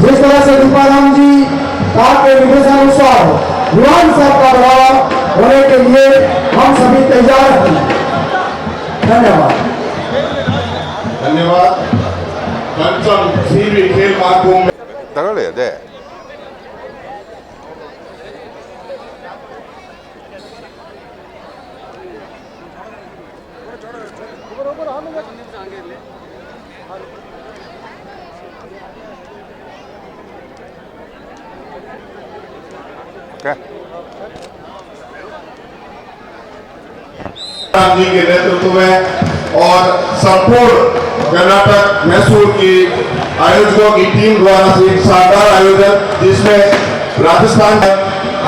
जिस तरह से दीपाराम जी आपके निर्देशानुसार विधानसभा का बढ़ावा होने के लिए हम सभी तैयार हैं धन्यवाद ಧನ್ಯವಾದ ಕಂಚನ್ ಸಿವಿ ಖೇಲ್ ಮಹಾಕುಂಭ ತಗೊಳ್ಳಿ ಅದೇ जी के नेतृत्व में और संपूर्ण कर्नाटक मैसूर की आयोजकों की टीम द्वारा एक शानदार आयोजन, जिसमें राजस्थान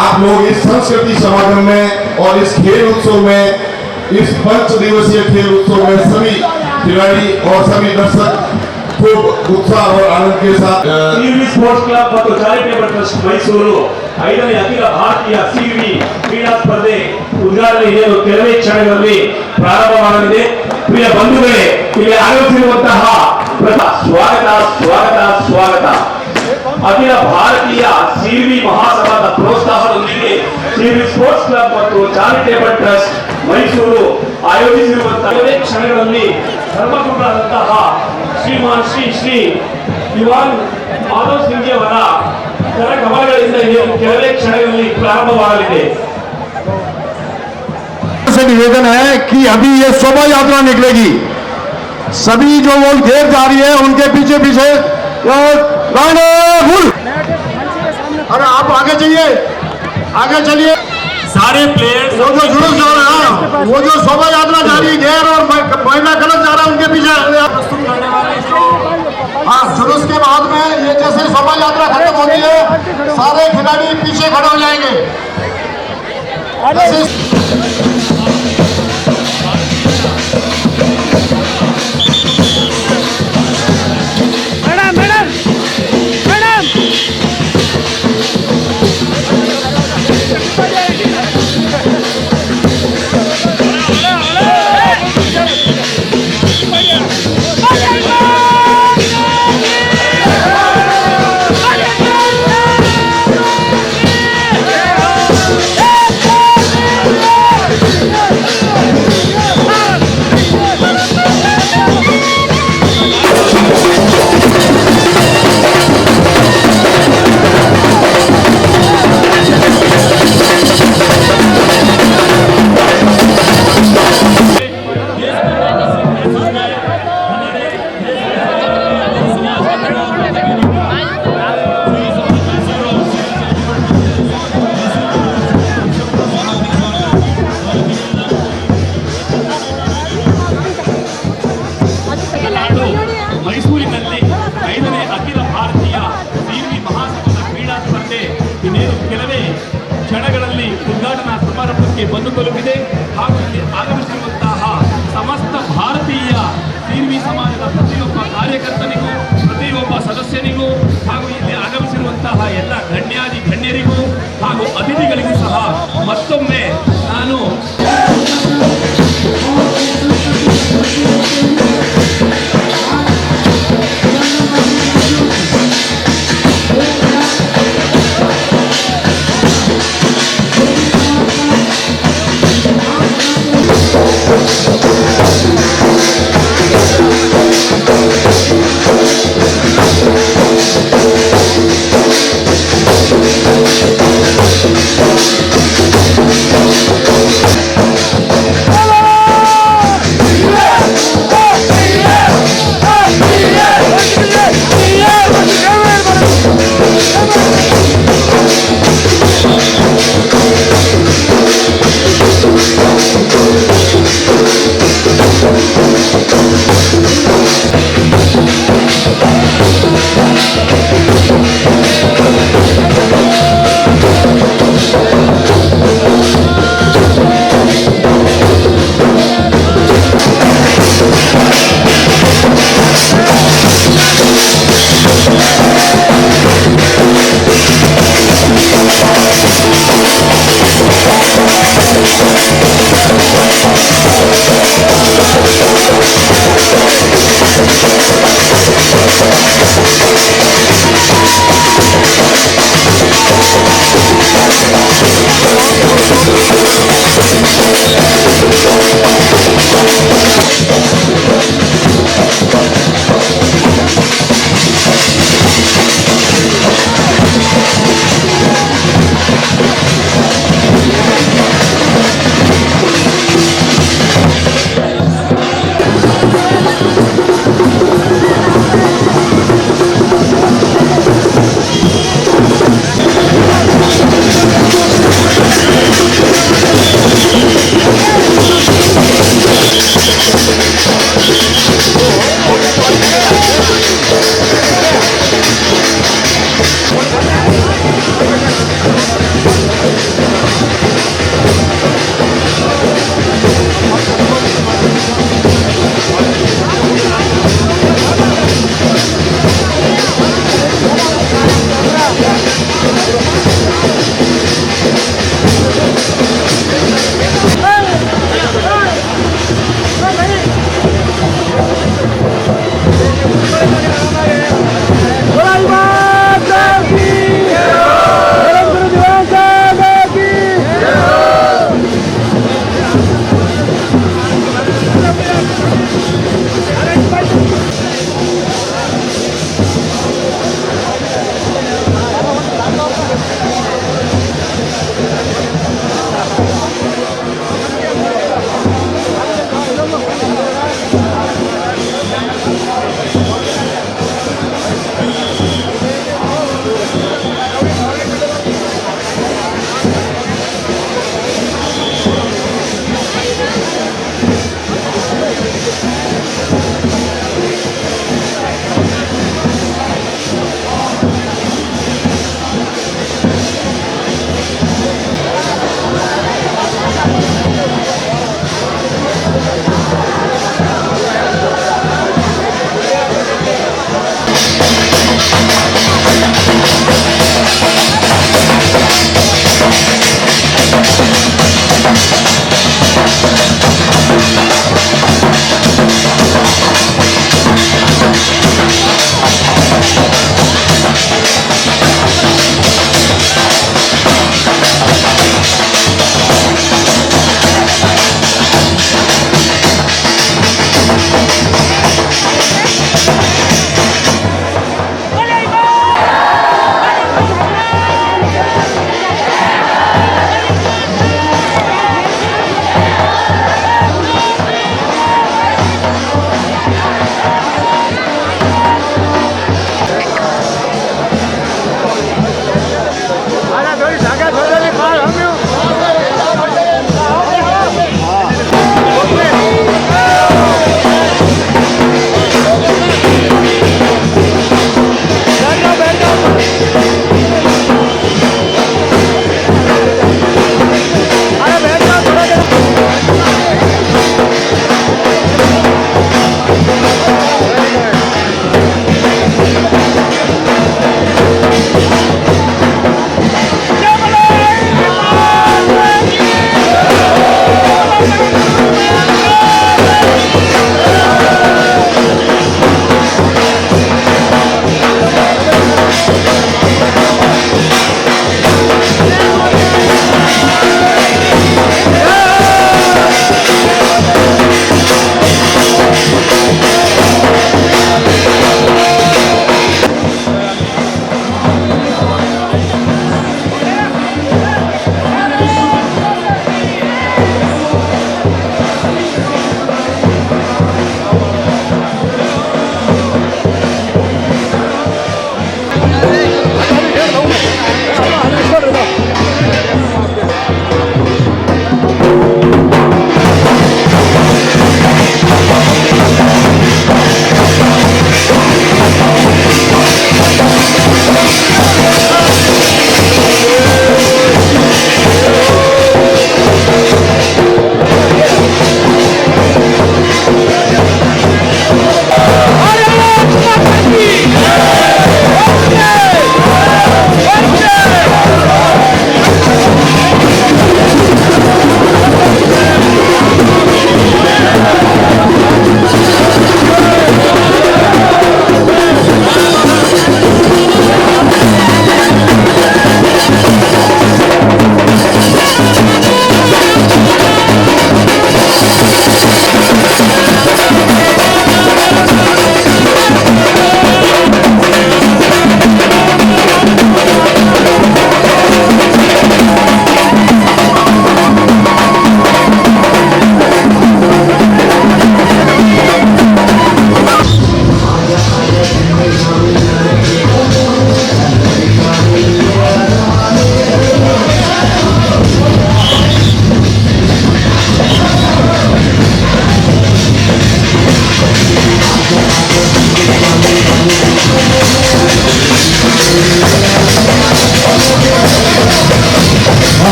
आप लोग इस संस्कृति समागम में और इस खेल उत्सव में, इस पंच दिवसीय खेल उत्सव में सभी खिलाड़ी और सभी दर्शक खूब उत्साह और आनंद के साथ अ, ಸಿವಿ ಸ್ಪೋರ್ಟ್ಸ್ ಕ್ಲಬ್ ಮತ್ತು ಚಾರಿಟೇಬಲ್ ಟ್ರಸ್ಟ್ ಮೈಸೂರು ಐದನೇ ಅಖಿಲ ಭಾರತೀಯ ಸಿವಿ ಕ್ರೀಡಾ ಸ್ಪರ್ಧೆ ಉದ್ಘಾಟನೆ ಇನ್ನೇನು ಕೆಲವೇ ಕ್ಷಣಗಳಲ್ಲಿ ಪ್ರಾರಂಭವಾಗಲಿದೆ ಪ್ರಿಯ ಬಂಧುಗಳೇ ಇಲ್ಲಿ ಆಗಮಿಸಿರುವಂತಹ ಪ್ರಥ- ಸ್ವಾಗತ ಸ್ವಾಗತ ಸ್ವಾಗತ ಅಖಿಲ ಭಾರತೀಯ ಸಿವಿ ಮಹಾಸಭಾದ ಪ್ರೋತ್ಸಾಹದೊಂದಿಗೆ ಸಿವಿ ಸ್ಪೋರ್ಟ್ಸ್ ಕ್ಲಬ್ ಮತ್ತು ಚಾರಿಟೇಬಲ್ ಟ್ರಸ್ಟ್ ಮೈಸೂರು ಆಯೋಜಿಸಿರುವಂತಹ ಕೆಲವೇ ಕ್ಷಣಗಳಲ್ಲಿ ಧರ್ಮಗುರುಗಳಾದಂತಹ ಶ್ರೀಮಾನ್ ಶ್ರೀ ಶ್ರೀ ದಿವಾನ್ ಮಾಧವ್ ಸಿಂಗ್ ಅವರ ಕರಕಮಲಗಳಿಂದ ಇನ್ನೇನು ಕೆಲವೇ ಕ್ಷಣಗಳಲ್ಲಿ ಪ್ರಾರಂಭವಾಗಲಿದೆ से निवेदन है कि अभी ये शोभा यात्रा निकलेगी सभी जो लोग देर जा रही है उनके पीछे पीछे अ, राणा गुल अरे आप आगे चलिए आगे चलिए सारे प्लेयर्स वो जो जुलूस जा रहा है वो जो शोभा यात्रा जा रही है घेर और महिला कलश जा रहा है उनके पीछे हाँ जुलूस के बाद में ये जैसे शोभा यात्रा खत्म होती है सारे खिलाड़ी पीछे खड़े हो जाएँगे।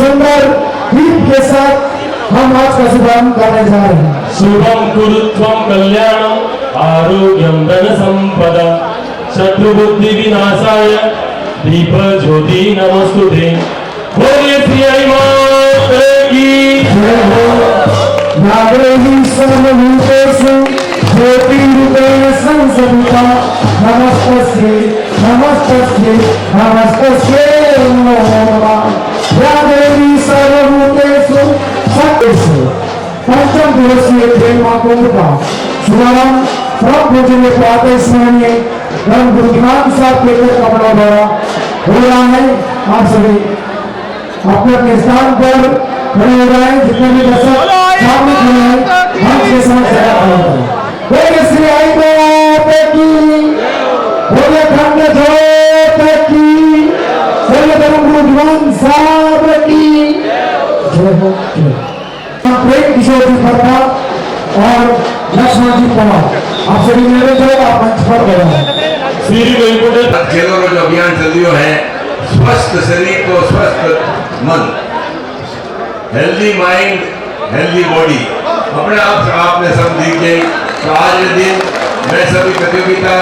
सुंदर दीप के साथ हम आज का शुभारंभ करने जा रहे हैं। शुभम कुरुत्वम कल्याणम आरोग्यम धन संपदा। शत्रु बुद्धि विनाशाय दीप ज्योति नमस्तुते। बोलिए श्री हरि माता की। जय हो। नागरी सर्वभूतेषु ज्योतिरूपेण संसदिता। नमस्तस्यै नमस्तस्यै नमस्तस्यै नमो नमः। या देवी सर्वभूतेषु सत्येषु पंचम दिवसीय खेल महाकुंभ का शुभारंभ परम पूजनीय प्रातः स्मरणीय धर्म गुरु ज्ञान साहब के कपड़ा द्वारा हो रहा है आप सभी अपने अपने स्थान पर खड़े हो रहे हैं जितने भी दर्शक सामने खड़े हैं हम के समझ खड़ा करें बोले श्री आई माता की बोले खंड जोत की की हो हो। प्रेम किशोर जी और लक्ष्मण जी पवार आप सभी मेरे जो आप मंच पर गए श्री वेंकटेश खेलों का जो अभियान चल रही है स्वस्थ शरीर को स्वस्थ मन हेल्दी माइंड हेल्दी बॉडी अपने आप से आपने सब देखे तो आज के दिन मैं सभी प्रतियोगिता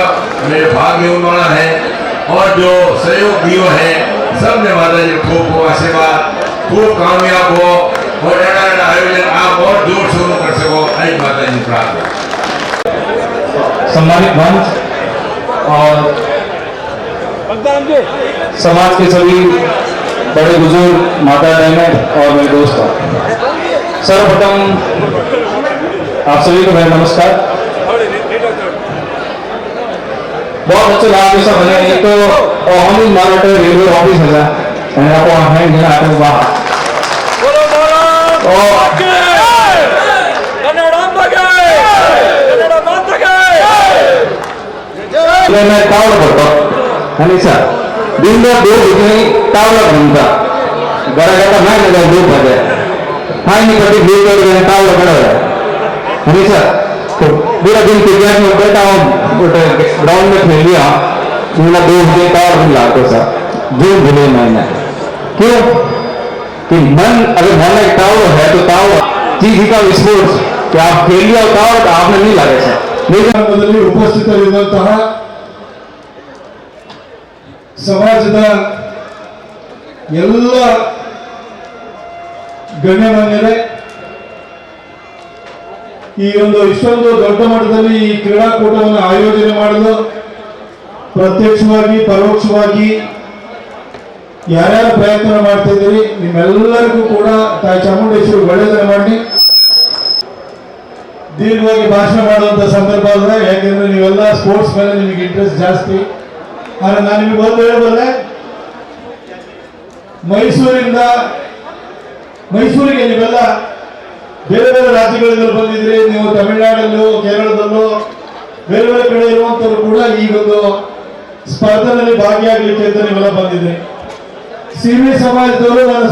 में भाग लेने वाला है और जो सहयोग दियो है સૌને માતાજી खूब ખૂબ આશીર્વાદ ખૂબ કામયાબ હો મોઢાના આયોજન आप ઓર જોર શરૂ कर सको। आई માતાજી प्रार्थना। सम्मानित मंच और समाज के सभी बड़े बुज़ुर्ग माता बहनों और मेरे दोस्तों। सर्वप्रथम आप सभी को मेरा नमस्कार। बहुत अच्छे लाभ के सब बने एक तो ऑन मॉनिटर रेलवे ऑफ़िस है। मैंने आपको हैंड देना आता वहाँ। बोलो बोलो। ओके तो मैं टावर भरतो आणि सर दिन दर देव घेतली टावला घुमता मैं नाही नका दूर भाज्या हा मी कधी दूर करून टावला घडवला आणि सर तो पूरा दिन क्रिकेट में बैठा हूँ ग्राउंड में खेल लिया मेरा दोस्त के टावर भी लाते सर जो भूले मैंने क्यों कि मन अगर मन में टावर है तो टावर चीज का स्पोर्ट्स कि आप खेल लिया टावर तो आपने नहीं लगे सर नहीं ಕಾರ್ಯಕ್ರಮದಲ್ಲಿ ಉಪಸ್ಥಿತರಿರುವಂತಹ ಸಮಾಜದ ಎಲ್ಲ ಗಣ್ಯಮಾನ್ಯರೇ ಈ ಒಂದು ಇಷ್ಟೊಂದು ದೊಡ್ಡ ಮಟ್ಟದಲ್ಲಿ ಈ ಕ್ರೀಡಾಕೂಟವನ್ನು ಆಯೋಜನೆ ಮಾಡಲು ಪ್ರತ್ಯಕ್ಷವಾಗಿ, ಪರೋಕ್ಷವಾಗಿ ಯಾರ್ಯಾರು ಪ್ರಯತ್ನ ಮಾಡ್ತಿದ್ದೀರಿ ನಿಮ್ಮೆಲ್ಲರಿಗೂ ಕೂಡ ತಾಯಿ ಚಾಮುಂಡೇಶ್ವರಿ ಒಳ್ಳೆಯದನ್ನು ಮಾಡಿ. ದೀರ್ಘವಾಗಿ ಭಾಷಣ ಮಾಡುವಂತ ಸಂದರ್ಭ ಅಲ್ಲ ಯಾಕೆಂದ್ರೆ ನೀವೆಲ್ಲ ಸ್ಪೋರ್ಟ್ಸ್ ಮೇಲೆ ನಿಮಗೆ ಇಂಟ್ರೆಸ್ಟ್ ಜಾಸ್ತಿ. ಆದ್ರೆ ನಾನು ನಿಮಗೆ ಒಂದು ಹೇಳಬಲ್ಲೆ ಮೈಸೂರಿಂದ ಮೈಸೂರಿಗೆ ನೀವೆಲ್ಲ ಬೇರೆ ಬೇರೆ ರಾಜ್ಯಗಳಿಂದ ಬಂದಿದ್ರೆ ನೀವು ತಮಿಳುನಾಡಲ್ಲೂ, ಕೇರಳದಲ್ಲೂ, ಬೇರೆ ಬೇರೆ ಕಡೆ ಇರುವಂತವ್ರು ಕೂಡ ಈ ಒಂದು ಸ್ಪರ್ಧೆಯಲ್ಲಿ ಭಾಗಿಯಾಗಲಿಕ್ಕೆ ಅಂತ ನೀವೆಲ್ಲ ಬಂದಿದ್ರಿ. ಸಿವಿ ಸಮಾಜದವರು ನಾನು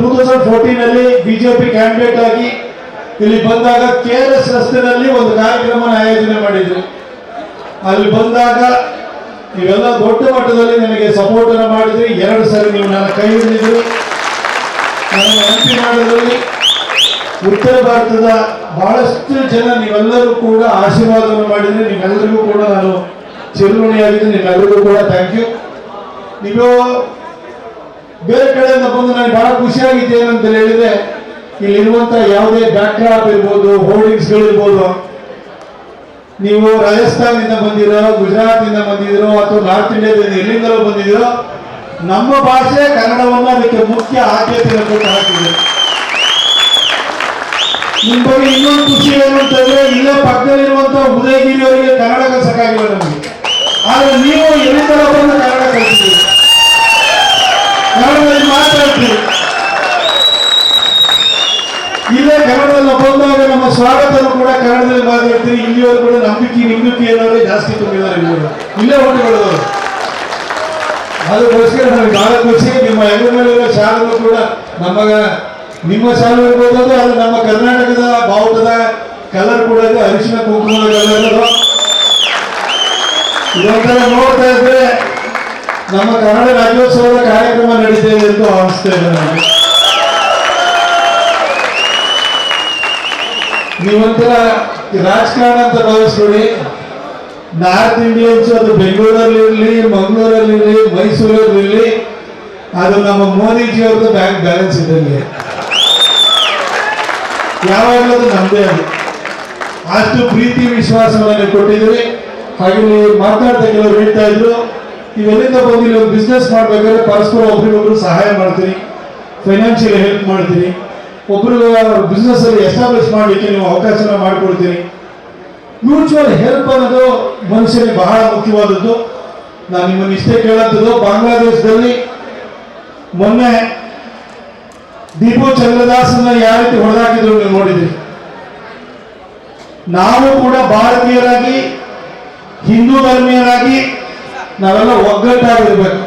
ಟೂ ತೌಸಂಡ್ ಫೋರ್ಟೀನ್ ಅಲ್ಲಿ ಬಿಜೆಪಿ ಕ್ಯಾಂಡಿಡೇಟ್ ಆಗಿ ಇಲ್ಲಿ ಬಂದಾಗ ಕೆ ಆರ್ ರಸ್ತೆನಲ್ಲಿ ಒಂದು ಕಾರ್ಯಕ್ರಮ ಆಯೋಜನೆ ಮಾಡಿದ್ರು. ಅಲ್ಲಿ ಬಂದಾಗ ನೀವೆಲ್ಲ ದೊಡ್ಡ ಮಟ್ಟದಲ್ಲಿ ನನಗೆ ಸಪೋರ್ಟ್ ಅನ್ನು ಮಾಡಿದ್ರಿ. ಎರಡು ಸಾರಿ ನೀವು ನನ್ನ ಕೈ ಹಿಡಿದ್ರು ನನ್ನ ಎಂಪಿ ಮಾಡೋದ್ರಲ್ಲಿ ಉತ್ತರ ಭಾರತದ ಬಹಳಷ್ಟು ಜನ ನೀವೆಲ್ಲರೂ ಕೂಡ ಆಶೀರ್ವಾದವನ್ನು ಮಾಡಿದ್ರಿ ನಿಮ್ಮೆಲ್ಲರಿಗೂ ಕೂಡ ನಾನು ಚಿರುಣಿಯಾಗಿದ್ದೀನಿ ನಿಮ್ಮೆಲ್ಲರಿಗೂ ಕೂಡ ಥ್ಯಾಂಕ್ ಯು ನೀವು ಬೇರೆ ಕಡೆಯಿಂದ ಬಂದು ನನಗೆ ಬಹಳ ಖುಷಿಯಾಗಿದ್ದೇನೆ ಅಂತ ಹೇಳಿದ್ರೆ, ಇಲ್ಲಿರುವಂತ ಯಾವುದೇ ಬ್ಯಾಕ್ಡ್ರಾಪ್ ಇರ್ಬೋದು, ಹೋರ್ಡಿಂಗ್ಸ್ಗಳಿರ್ಬೋದು, ನೀವು ರಾಜಸ್ಥಾನದಿಂದ ಬಂದಿರೋ ಗುಜರಾತ್ನಿಂದ ಬಂದಿದ್ರೋ ಅಥವಾ ನಾರ್ತ್ ಇಂಡಿಯಾದಿಂದ ಎಲ್ಲಿಂದಲೋ ಬಂದಿದ್ದೀರೋ ನಮ್ಮ ಭಾಷೆ ಕನ್ನಡವನ್ನು ಅದಕ್ಕೆ ಮುಖ್ಯ ಆದ್ಯತೆಯನ್ನು ಕೊಟ್ಟು ಹಾಕಿದೆ. ನಿಮ್ ಬಗ್ಗೆ ಇನ್ನೊಂದು ಖುಷಿ ಏನು ಅಂತಂದ್ರೆ, ಇಲ್ಲೇ ಪಕ್ಕದಲ್ಲಿರುವಂತ ಉದಯಗಿರಿ ಅವರಿಗೆ ಕನ್ನಡ ಕಲ್ಸಕ್ಕಾಗಿಲ್ಲ ನಮಗೆ. ಆದ್ರೆ ನೀವು ಎಲ್ಲಿಂದಲೋ ಬಂದು ಕನ್ನಡ ಕಲಿಸ್ತೀರಿ ಕನ್ನಡದಲ್ಲಿ ಮಾತಾಡ್ತೀರಿ ಇಲ್ಲೇ ಕನ್ನಡದಲ್ಲಿ ಬಂದಾಗ ನಮ್ಮ ಸ್ವಾಗತನು ಕೂಡ ಕನ್ನಡದಲ್ಲಿ ಮಾತಾಡ್ತೀರಿ. ಇಲ್ಲಿಯವರು ಕೂಡ ನಂಬಿಕೆ, ನಿಂಬಿಕೆ ಏನಾದ್ರೆ ಜಾಸ್ತಿ ತುಂಬಿದ್ದಾರೆ ಇವರು ಇಲ್ಲೇ ಹುಟ್ಟಿಕೊಳ್ಳೋರು. ಅದಕ್ಕೋಸ್ಕರ ನನಗೆ ಬಹಳ ಖುಷಿ. ನಿಮ್ಮ ಹೆಗಲ ಮೇಲಿರೋ ಶಾಲೂ ಕೂಡ ನಮಗ ನಿಮ್ಮ ಶಾಲೆ ಇರ್ಬೋದು ಅದು ನಮ್ಮ ಕರ್ನಾಟಕದ ಬಾವುಟದ ಕಲರ್ ಕೂಡ ಇದೆ, ಅರಿಶಿನ ಕುಂಕುಮದ ಕಲರ್ ಇದೊಂಥರ ನೋಡ್ತಾ ಇದ್ರೆ ನಮ್ಮ ಕನ್ನಡ ರಾಜ್ಯೋತ್ಸವದ ಕಾರ್ಯಕ್ರಮ ನಡೀತಾ ಇದೆ ಎಂದು ಅನಿಸ್ತಾ ಇದೆ ನನಗೆ ನೀವೊಂಥರ ರಾಜಕಾರಣ ಅಂತ ಭಾವಿಸ್ಕೊಳ್ಳಿ ನಾರ್ತ್ ಇಂಡಿಯನ್ಸ್ ಅದು ಬೆಂಗಳೂರಲ್ಲಿ ಇರಲಿ ಮಂಗಳೂರಲ್ಲಿ ಇರಲಿ ಮೈಸೂರಲ್ಲಿ ಇರಲಿ ಅದು ನಮ್ಮ ಮೋದಿಜಿ ಅವ್ರದ್ದು ಬ್ಯಾಂಕ್ ಬ್ಯಾಲೆನ್ಸ್ ಇದ್ದಂಗೆ. ಯಾವಾಗಲೂ ನಮ್ಮದೇ ಅದು. ಅಷ್ಟು ಪ್ರೀತಿ ವಿಶ್ವಾಸಗಳನ್ನು ಕೊಟ್ಟಿದ್ರಿ ಹಾಗೆ ನೀವು ಮಾತನಾಡ್ತಾ ಕೆಲವರು ಹೇಳ್ತಾ ಇದ್ರು, ಇವೆಲ್ಲಿಂದ ಬಂದು ಒಂದು ಬಿಸ್ನೆಸ್ ಮಾಡ್ಬೇಕಾದ್ರೆ ಪರಸ್ಪರ ಒಬ್ರಿಗೊಬ್ರು ಸಹಾಯ ಮಾಡ್ತೀರಿ ಫೈನಾನ್ಷಿಯಲ್ ಹೆಲ್ಪ್ ಮಾಡ್ತೀರಿ. ಒಬ್ರಿಗೆ ಬಿಸ್ನೆಸ್ ಅಲ್ಲಿ ಎಸ್ಟಾಬ್ಲಿಷ್ ಮಾಡಲಿಕ್ಕೆ ನೀವು ಅವಕಾಶನ ಮಾಡಿಕೊಡ್ತೀರಿ. ಮ್ಯೂಚುವಲ್ ಹೆಲ್ಪ್ ಅನ್ನೋದು ಮನುಷ್ಯನಿಗೆ ಬಹಳ ಮುಖ್ಯವಾದದ್ದು. ನಾನು ನಿಮ್ಮನ್ನು ಇಷ್ಟೇ ಕೇಳಂಥದ್ದು ಬಾಂಗ್ಲಾದೇಶದಲ್ಲಿ ಮೊನ್ನೆ ದೀಪು ಚಂದ್ರದಾಸನ ಯಾವ ರೀತಿ ಹೊಡೆದಾಕಿದ್ರು ನೀವು ನೋಡಿದ್ರಿ? ನಾವು ಕೂಡ ಭಾರತೀಯರಾಗಿ, ಹಿಂದೂ ಧರ್ಮೀಯರಾಗಿ ನಾವೆಲ್ಲ ಒಗ್ಗಟ್ಟಾಗಿರ್ಬೇಕು.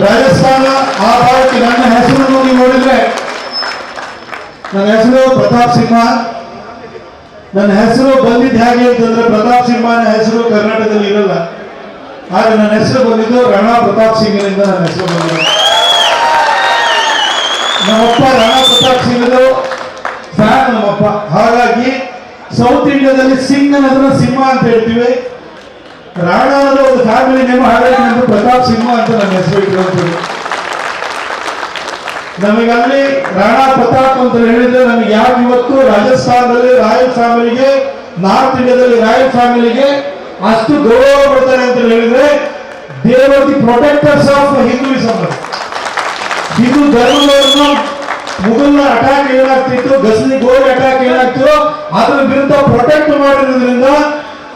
ರಾಜಸ್ಥಾನ, ಆ ಭಾಗಕ್ಕೆ ನನ್ನ ಹೆಸರನ್ನು ನೀವು ನೋಡಿದ್ರೆ, ನನ್ನ ಹೆಸರು ಪ್ರತಾಪ್ ಸಿಂಹ. ನನ್ನ ಹೆಸರು ಬಂದಿದ್ದು ಹೇಗೆ ಅಂತಂದ್ರೆ ಪ್ರತಾಪ್ ಸಿಂಹನ ಹೆಸರು ಕರ್ನಾಟಕದಲ್ಲಿ ಇರಲ್ಲ. ಆದರೆ ನನ್ನ ಹೆಸರು ಬಂದಿದ್ದು ರಾಣಾ ಪ್ರತಾಪ್ ಸಿಂಗ್ನಿಂದ ನನ್ನ ಹೆಸರು ಬಂದಿದೆ. ನಮ್ಮಪ್ಪ ರಾಣಾ ಪ್ರತಾಪ್ ಸಿಂಗ್ದು ಫ್ಯಾನ್ ನಮ್ಮಪ್ಪ. ಹಾಗಾಗಿ ಸೌತ್ ಇಂಡಿಯಾದಲ್ಲಿ ಸಿಂಗ್ ಅನ್ನೋದನ್ನ ಸಿಂಹ ಅಂತ ಹೇಳ್ತೀವಿ. ರಾಣಾ ಅನ್ನೋದು ಒಂದು ಫ್ಯಾಮಿಲಿ ನೇಮ್ ಹಾಗಾಗಿ ಪ್ರತಾಪ್ ಸಿಂಹ ಅಂತ ನನ್ನ ಹೆಸರು ಇಟ್ಟಿರುವಂಥದ್ದು ನಮಗಲ್ಲಿ ರಾಣಾ ಪ್ರತಾಪ್ ಅಂತ ಹೇಳಿದ್ರೆ ನಮಗೆ ಯಾವ ಇವತ್ತು ರಾಜಸ್ಥಾನದಲ್ಲಿ, ರಾಯಲ್ ಫ್ಯಾಮಿಲಿಗೆ, ನಾರ್ತ್ ಇಂಡಿಯಾದಲ್ಲಿ ರಾಯಲ್ ಫ್ಯಾಮಿಲಿಗೆ ಅಷ್ಟು ಗೌರವ ಕೊಡ್ತಾರೆ ಅಂತ ಹೇಳಿದ್ರೆ they were the protectors of Hinduism Hindu ಧರ್ಮದವರನ್ನು ಮುಗಲ್ನ ಅಟ್ಯಾಕ್ ಏನಾಗ್ತಿತ್ತು ಗಸಲಿ ಗೋಲ್ ಅಟ್ಯಾಕ್ ಏನಾಗ್ತಿತ್ತು, ಅದ್ರ ವಿರುದ್ಧ ಪ್ರೊಟೆಕ್ಟ್ ಮಾಡಿರೋದ್ರಿಂದ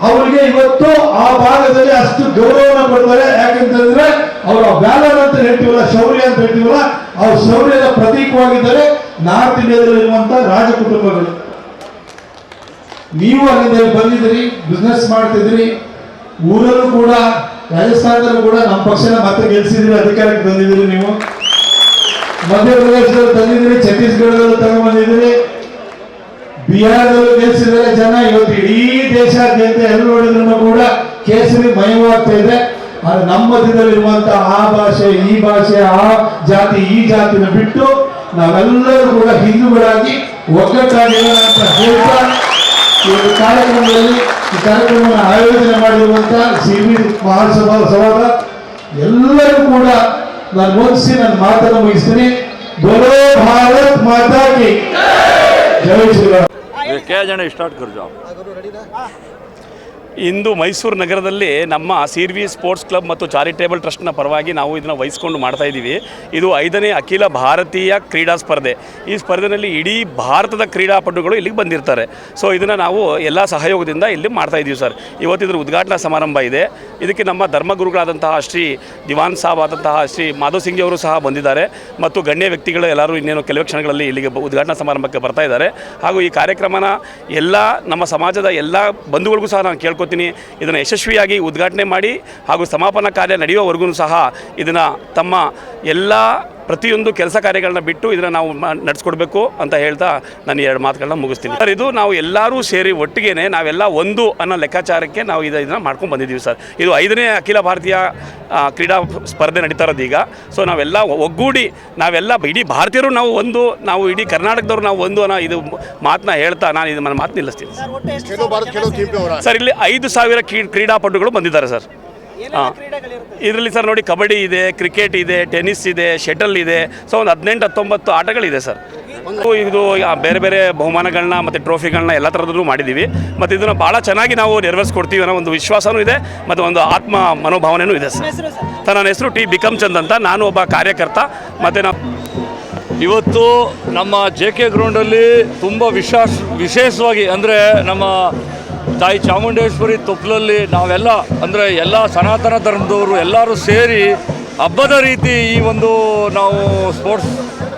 ಅವರಿಗೆ ಇವತ್ತು ಆ ಭಾಗದಲ್ಲಿ ಅಷ್ಟು ಗೌರವನ ಕೊಡ್ತಾರೆ. ಯಾಕಂತಂದ್ರೆ ಅವರ ಬ್ಯಾಲರ್ ಅಂತ ಹೇಳ್ತೀವಲ್ಲ, ಶೌರ್ಯ ಅಂತ ಹೇಳ್ತೀವಲ್ಲ, ಅವ್ರ ಶೌರ್ಯದ ಪ್ರತೀಕವಾಗಿದ್ದಾರೆ ನಾರ್ತ್ ಇಂಡಿಯಾದಲ್ಲಿ ಇರುವಂತಹ ರಾಜ ಕುಟುಂಬಗಳು ನೀವು ಅಲ್ಲಿಂದ ಬಂದಿದ್ದೀರಿ ಬಿಸ್ನೆಸ್ ಮಾಡ್ತಿದ್ರಿ ಊರಲ್ಲೂ ಕೂಡ, ರಾಜಸ್ಥಾನದಲ್ಲೂ ಕೂಡ ನಮ್ಮ ಪಕ್ಷನ ಮತ್ತೆ ಗೆಲ್ಸಿದ್ರಿ ಅಧಿಕಾರಕ್ಕೆ ಬಂದಿದ್ದೀರಿ ನೀವು. ಮಧ್ಯಪ್ರದೇಶದಲ್ಲಿ ತಂದಿದ್ದೀರಿ, ಛತ್ತೀಸ್ಗಢದಲ್ಲಿ ತಗೊಂಡ್ಬಂದಿದ್ದೀರಿ ಬಿಹಾರದಲ್ಲೂ ಗೆಲ್ಸಿದ್ದಾರೆ ಜನ. ಇವತ್ತು ಇಡೀ ದೇಶಾದ್ಯಂತ ಎಲ್ಲಿ ನೋಡಿದ್ರು ಕೂಡ ಕೇಸರಿ ಮಯವಾಗ್ತಾ ಇದೆ. ಆದ್ರೆ ನಮ್ಮ ಮಧ್ಯದಲ್ಲಿರುವಂತ ಆ ಭಾಷೆ, ಈ ಭಾಷೆ, ಆ ಜಾತಿ, ಈ ಜಾತಿನ ಬಿಟ್ಟು ನಾವೆಲ್ಲರೂ ಕೂಡ ಹಿಂದೂಗಳಾಗಿ ಹೇಳ್ತಾ ಈ ಕಾರ್ಯಕ್ರಮದಲ್ಲಿ ಈ ಕಾರ್ಯಕ್ರಮವನ್ನು ಆಯೋಜನೆ ಮಾಡಿರುವಂತ ಸಿ ಬಿ ಮಹಾಸಭಾ ಸಭಾದ ಎಲ್ಲರೂ ಕೂಡ ನಾನು ಮುಗಿಸಿ ನನ್ನ ಮಾತನ್ನು ಮುಗಿಸ್ತೀನಿ ಬೋಲೋ ಭಾರತ್ ಮಾತಾ ಕಿ ಜೈ ಶ್ರೀರಾಮ್ क्या जने स्टार्ट कर जाओ ಇಂದು ಮೈಸೂರು ನಗರದಲ್ಲಿ ನಮ್ಮ ಸಿರ್ವಿ ಸ್ಪೋರ್ಟ್ಸ್ ಕ್ಲಬ್ ಮತ್ತು ಚಾರಿಟೇಬಲ್ ಟ್ರಸ್ಟ್ನ ಪರವಾಗಿ ನಾವು ಇದನ್ನು ವಹಿಸ್ಕೊಂಡು ಮಾಡ್ತಾ ಇದ್ದೀವಿ. ಇದು ಐದನೇ ಅಖಿಲ ಭಾರತೀಯ ಕ್ರೀಡಾ ಸ್ಪರ್ಧೆ. ಈ ಸ್ಪರ್ಧೆಯಲ್ಲಿ ಇಡೀ ಭಾರತದ ಕ್ರೀಡಾಪಟುಗಳು ಇಲ್ಲಿಗೆ ಬಂದಿರ್ತಾರೆ. ಸೊ ಇದನ್ನು ನಾವು ಎಲ್ಲ ಸಹಯೋಗದಿಂದ ಇಲ್ಲಿ ಮಾಡ್ತಾ ಇದ್ದೀವಿ ಸರ್. ಇವತ್ತು ಇದರ ಉದ್ಘಾಟನಾ ಸಮಾರಂಭ ಇದೆ. ಇದಕ್ಕೆ ನಮ್ಮ ಧರ್ಮಗುರುಗಳಾದಂತಹ ಶ್ರೀ ದಿವಾನ್ ಸಾಬ್ ಆದಂತಹ ಶ್ರೀ ಮಾಧವ್ ಸಿಂಗ್ ಅವರು ಸಹ ಬಂದಿದ್ದಾರೆ. ಮತ್ತು ಗಣ್ಯ ವ್ಯಕ್ತಿಗಳು ಎಲ್ಲರೂ ಇನ್ನೇನು ಕೆಲವು ಕ್ಷಣಗಳಲ್ಲಿ ಇಲ್ಲಿಗೆ ಉದ್ಘಾಟನಾ ಸಮಾರಂಭಕ್ಕೆ ಬರ್ತಾ ಇದ್ದಾರೆ. ಹಾಗೂ ಈ ಕಾರ್ಯಕ್ರಮನ ಎಲ್ಲ ನಮ್ಮ ಸಮಾಜದ ಎಲ್ಲ ಬಂಧುಗಳಿಗೂ ಸಹ ನಾನು ಕೇಳ್ಕೊತೀನಿ ಇದನ್ನು ಯಶಸ್ವಿಯಾಗಿ ಉದ್ಘಾಟನೆ ಮಾಡಿ ಹಾಗೂ ಸಮಾಪನ ಕಾರ್ಯ ನಡೆಯುವವರೆಗೂ ಸಹ ಇದನ್ನು ತಮ್ಮ ಎಲ್ಲ ಪ್ರತಿಯೊಂದು ಕೆಲಸ ಕಾರ್ಯಗಳನ್ನ ಬಿಟ್ಟು ಇದನ್ನು ನಾವು ನಡೆಸ್ಕೊಡ್ಬೇಕು ಅಂತ ಹೇಳ್ತಾ ನಾನು ಎರಡು ಮಾತುಗಳನ್ನ ಮುಗಿಸ್ತೀನಿ. ಸರ್ ಇದು ನಾವು ಎಲ್ಲರೂ ಸೇರಿ ಒಟ್ಟಿಗೆ ನಾವೆಲ್ಲ ಒಂದು ಅನ್ನೋ ಲೆಕ್ಕಾಚಾರಕ್ಕೆ ನಾವು ಇದು ಇದನ್ನ ಮಾಡ್ಕೊಂಡು ಬಂದಿದ್ದೀವಿ ಸರ್. ಇದು ಐದನೇ ಅಖಿಲ ಭಾರತೀಯ ಆ, ಕ್ರೀಡಾ ಸ್ಪರ್ಧೆ ನಡೀತಾ ಇರೋದು ಈಗ. ಸೊ ನಾವೆಲ್ಲ ಒಗ್ಗೂಡಿ ನಾವೆಲ್ಲ ಇಡೀ ಭಾರತೀಯರು ನಾವು ಒಂದು ನಾವು ಇಡೀ ಕರ್ನಾಟಕದವ್ರು ನಾವು ಒಂದು ಅನ್ನೋ ಇದು ಮಾತನ್ನ ಹೇಳ್ತಾ ನಾನು ಇದು ನನ್ನ ಮಾತು ನಿಲ್ಲಿಸ್ತೀನಿ. ಸರ್ ಇಲ್ಲಿ ಐದು ಸಾವಿರ ಕ್ರೀ- ಕ್ರೀಡಾಪಟುಗಳು ಬಂದಿದ್ದಾರೆ ಸರ್. ಇದರಲ್ಲಿ ಸರ್ ನೋಡಿ ಕಬಡ್ಡಿ ಇದೆ ಕ್ರಿಕೆಟ್ ಇದೆ ಟೆನಿಸ್ ಇದೆ ಶಟಲ್ ಇದೆ. ಸೊ ಒಂದು ಹದಿನೆಂಟು ಹತ್ತೊಂಬತ್ತು ಆಟಗಳಿದೆ ಸರ್. ಇದು ಆ ಬೇರೆ ಬೇರೆ ಬಹುಮಾನಗಳನ್ನ ಮತ್ತು ಟ್ರೋಫಿಗಳನ್ನ ಎಲ್ಲ ಥರದ್ದು ಮಾಡಿದ್ದೀವಿ. ಮತ್ತು ಇದನ್ನು ಭಾಳ ಚೆನ್ನಾಗಿ ನಾವು ನೆರವೇರಿಸ್ಕೊಡ್ತೀವಿ ಅನ್ನೋ ಒಂದು ವಿಶ್ವಾಸನೂ ಇದೆ ಮತ್ತು ಒಂದು ಆತ್ಮ ಮನೋಭಾವನೆಯೂ ಇದೆ ಸರ್. ಸರ್? ನನ್ನ ಹೆಸರು ಟಿ ಬಿಕಮ್ ಚಂದ್ ಅಂತ. ನಾನು ಒಬ್ಬ ಕಾರ್ಯಕರ್ತ. ಮತ್ತು ನಾವು ಇವತ್ತು ನಮ್ಮ ಜೆ ಕೆ ಗ್ರೌಂಡಲ್ಲಿ ತುಂಬ ವಿಶಾಸ್ ವಿಶೇಷವಾಗಿ ಅಂದರೆ ನಮ್ಮ ತಾಯಿ ಚಾಮುಂಡೇಶ್ವರಿ ತೊಪ್ಪಲಲ್ಲಿ ನಾವೆಲ್ಲ, ಅಂದರೆ ಎಲ್ಲ ಸನಾತನ ಧರ್ಮದವರು ಎಲ್ಲರೂ ಸೇರಿ ಹಬ್ಬದ ರೀತಿ ಈ ಒಂದು ನಾವು ಸ್ಪೋರ್ಟ್ಸ್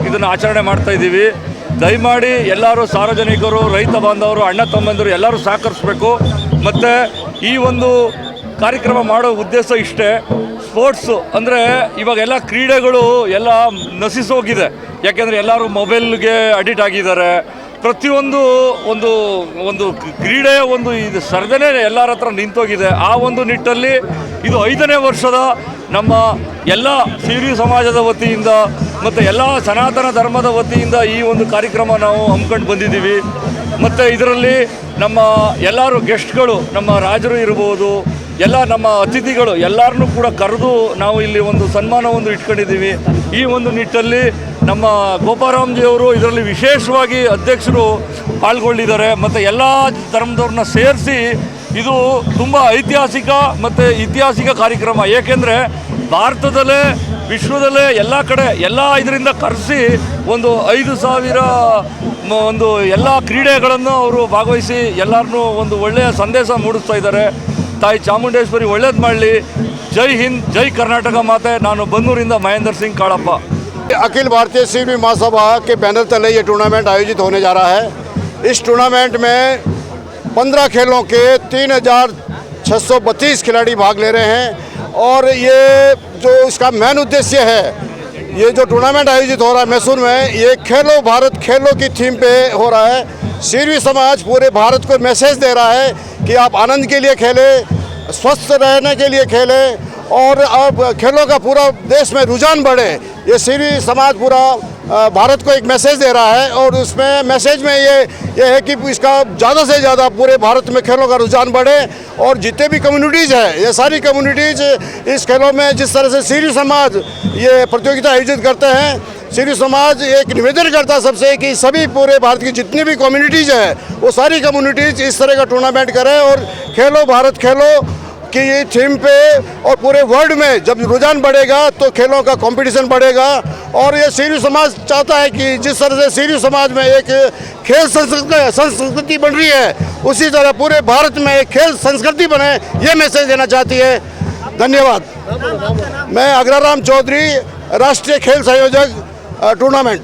ಇದನ್ನು ಆಚರಣೆ ಮಾಡ್ತಾ ಇದ್ದೀವಿ. ದಯಮಾಡಿ ಎಲ್ಲರೂ ಸಾರ್ವಜನಿಕರು, ರೈತ ಬಾಂಧವರು, ಅಣ್ಣ ತಮ್ಮಂದಿರು ಎಲ್ಲರೂ ಸಹಕರಿಸಬೇಕು. ಮತ್ತು ಈ ಒಂದು ಕಾರ್ಯಕ್ರಮ ಮಾಡೋ ಉದ್ದೇಶ ಇಷ್ಟೇ. ಸ್ಪೋರ್ಟ್ಸು ಅಂದರೆ ಇವಾಗ ಎಲ್ಲ ಕ್ರೀಡೆಗಳು ಎಲ್ಲ ನಶಿಸೋಗಿದೆ. ಯಾಕೆಂದರೆ ಎಲ್ಲರೂ ಮೊಬೈಲ್ಗೆ ಅಡಿಟ್ ಆಗಿದ್ದಾರೆ. ಪ್ರತಿಯೊಂದು ಒಂದು ಒಂದು ಕ್ರೀಡೆಯ ಒಂದು ಇದು ಸರ್ಜನೆ ಎಲ್ಲರ ಹತ್ರ ನಿಂತೋಗಿದೆ. ಆ ಒಂದು ನಿಟ್ಟಲ್ಲಿ ಇದು ಐದನೇ ವರ್ಷದ ನಮ್ಮ ಎಲ್ಲ ಸಿರಿ ಸಮಾಜದ ವತಿಯಿಂದ ಮತ್ತು ಎಲ್ಲ ಸನಾತನ ಧರ್ಮದ ವತಿಯಿಂದ ಈ ಒಂದು ಕಾರ್ಯಕ್ರಮ ನಾವು ಹಮ್ಮಿಕೊಂಡು ಬಂದಿದ್ದೀವಿ. ಮತ್ತು ಇದರಲ್ಲಿ ನಮ್ಮ ಎಲ್ಲರೂ ಗೆಸ್ಟ್ಗಳು, ನಮ್ಮ ರಾಜರು ಇರ್ಬೋದು, ಎಲ್ಲ ನಮ್ಮ ಅತಿಥಿಗಳು ಎಲ್ಲರನ್ನೂ ಕೂಡ ಕರೆದು ನಾವು ಇಲ್ಲಿ ಒಂದು ಸನ್ಮಾನ ಒಂದು ಇಟ್ಕೊಂಡಿದ್ದೀವಿ. ಈ ಒಂದು ನಿಟ್ಟಲ್ಲಿ ನಮ್ಮ ಗೋಪಾರಾಮ್ಜಿಯವರು ಇದರಲ್ಲಿ ವಿಶೇಷವಾಗಿ ಅಧ್ಯಕ್ಷರು ಪಾಲ್ಗೊಂಡಿದ್ದಾರೆ ಮತ್ತು ಎಲ್ಲ ಧರ್ಮದವ್ರನ್ನ ಸೇರಿಸಿ ಇದು ತುಂಬ ಐತಿಹಾಸಿಕ ಮತ್ತು ಐತಿಹಾಸಿಕ ಕಾರ್ಯಕ್ರಮ. ಏಕೆಂದರೆ ಭಾರತದಲ್ಲೇ, ವಿಶ್ವದಲ್ಲೇ ಎಲ್ಲ ಕಡೆ, ಎಲ್ಲ ಇದರಿಂದ ಕರೆಸಿ ಒಂದು ಐದು ಸಾವಿರ ಒಂದು ಎಲ್ಲ ಕ್ರೀಡೆಗಳನ್ನು ಅವರು ಭಾಗವಹಿಸಿ ಎಲ್ಲರನ್ನೂ ಒಂದು ಒಳ್ಳೆಯ ಸಂದೇಶ ಮೂಡಿಸ್ತಾ ಇದ್ದಾರೆ. ತಾಯಿ ಚಾಮುಂಡೇಶ್ವರಿ ಒಳ್ಳೇದು ಮಾಡಲಿ. ಜೈ ಹಿಂದ್ ಜೈ ಕರ್ನಾಟಕ ಮಾತೆ ನಾನು ಬನ್ನೂರಿಂದ ಮಹೇಂದರ್ ಸಿಂಗ್ ಕಾಳಪ್ಪ अखिल भारतीय सिवनी महासभा के बैनर तले ये टूर्नामेंट आयोजित होने जा रहा है इस टूर्नामेंट में 15 खेलों के 3,632 खिलाड़ी भाग ले रहे हैं और ये जो इसका मेन उद्देश्य है ये जो टूर्नामेंट आयोजित हो रहा है मैसूर में ये खेलो भारत खेलो की थीम पे हो रहा है सिरवी समाज पूरे भारत को मैसेज दे रहा है कि आप आनंद के लिए खेलें स्वस्थ रहने के लिए खेलें और अब खेलों का पूरा देश में रुझान बढ़े। ये सिरी समाज पूरा भारत को एक मैसेज दे रहा है और उसमें मैसेज में ये ये है कि इसका ज़्यादा से ज़्यादा पूरे भारत में खेलों का रुझान बढ़े और जितने भी कम्युनिटीज़ हैं, ये सारी कम्युनिटीज़ इस खेलों में जिस तरह से सिरी समाज ये प्रतियोगिता आयोजित करते हैं, सिरी समाज एक निवेदन करता है सबसे कि सभी पूरे भारत की जितनी भी कम्युनिटीज़ हैं, वो सारी कम्युनिटीज़ इस तरह का टूर्नामेंट करें और खेलो, भारत खेलो कि ये थीम पे और पूरे वर्ल्ड में जब रुझान बढ़ेगा तो खेलों का कंपटीशन बढ़ेगा। और ये सीरी समाज चाहता है कि जिस तरह से सीरी समाज में एक खेल संस्कृति संस्कृति बन रही है, उसी तरह पूरे भारत में एक खेल संस्कृति बने, ये मैसेज देना चाहती है। धन्यवाद। मैं अग्राराम चौधरी, राष्ट्रीय खेल संयोजक टूर्नामेंट